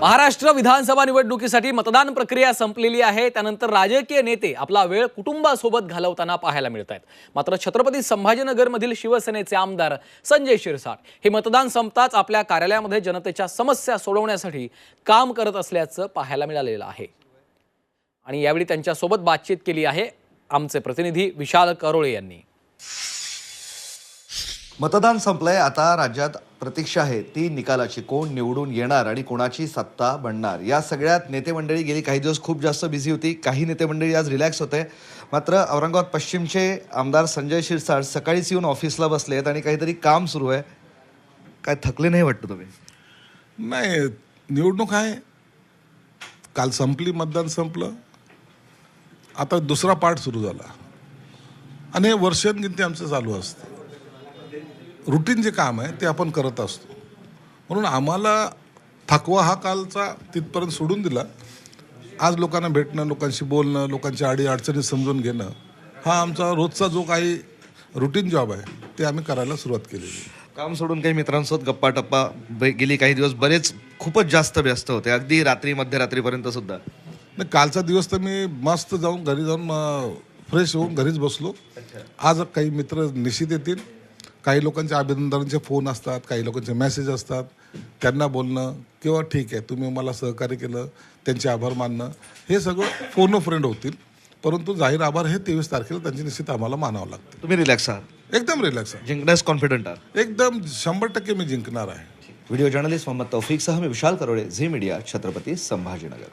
महाराष्ट्र विधानसभा निवडणुकीसाठी मतदान प्रक्रिया संपलेली आहे. त्यानंतर राजकीय नेते आपला वेळ कुटुंबासोबत घालवताना पाहायला मिळत आहेत मात्र छत्रपती संभाजीनगरमधील शिवसेनेचे आमदार संजय शिरसाट हे मतदान संपताच आपल्या कार्यालयामध्ये जनतेच्या समस्या सोडवण्यासाठी काम करत असल्याचं पाहायला मिळालेलं आहे. आणि यावेळी त्यांच्यासोबत बातचीत केली आहे आमचे प्रतिनिधी विशाल करोळे यांनी. मतदान संपलंय. आता राज्यात प्रतीक्षा आहे. ती निकालाची कोण निवडून येणार आणि कोणाची सत्ता बनणार? या सगळ्यात नेते मंडळी गेली काही दिवस खूप जास्त बिझी होती. काही नेते मंडळी आज रिलॅक्स होते. मात्र औरंगाबाद पश्चिमचे आमदार संजय शिरसाट सकाळीच येऊन ऑफिसला बसले आहेत आणि काहीतरी काम सुरू आहे. काय थकले नाही वाटतं तुम्ही? नाही निवडणूक आहे. काल संपली मतदान संपलं. आता दुसरा पार्ट सुरू झाला. आणि हे वर्षांगिनती आमचं चालू असतं. रुटीन जे काम आहे ते आपण करत असतो. म्हणून आम्हाला थकवा हा कालचा तिथपर्यंत सोडून दिला. आज लोकांना भेटणं लोकांशी बोलणं लोकांच्या अडी अडचणी समजून घेणं हा आमचा रोजचा जो काही रुटीन जॉब आहे ते आम्ही करायला सुरुवात आहे. काम सोडून काही मित्रांसोबत गप्पा टप्पा गेली काही दिवस बरेच खूपच जास्त व्यस्त होते. अगदी रात्री मध्यरात्रीपर्यंत सुद्धा. नाही कालचा दिवस तर मी मस्त जाऊन घरी जाऊन फ्रेश होऊन घरीच बसलो. आज काही मित्र निश्चित येतील. काही लोकांचे अभिनंदनाचे फोन असतात काही लोकांचे मेसेज असतात. त्यांना बोलणं किंवा ठीक आहे तुम्ही मला सहकार्य केलं त्यांचे आभार मानणं हे सगळं फोन फ्रेंड होतील. परंतु जाहीर आभार हे तेवीस तारखेला त्यांचे निश्चित आम्हाला मानावं लागतं. तुम्ही रिलॅक्स आहात. एकदम रिलॅक्स आहे जिंकण्यास कॉन्फिडंट आहात. एकदम शंभर टक्के मी जिंकणार आहे. व्हिडिओ जर्नलिस्ट मोहम्मद तौफिकसह मी विशाल करोळे झी मीडिया छत्रपती संभाजीनगर.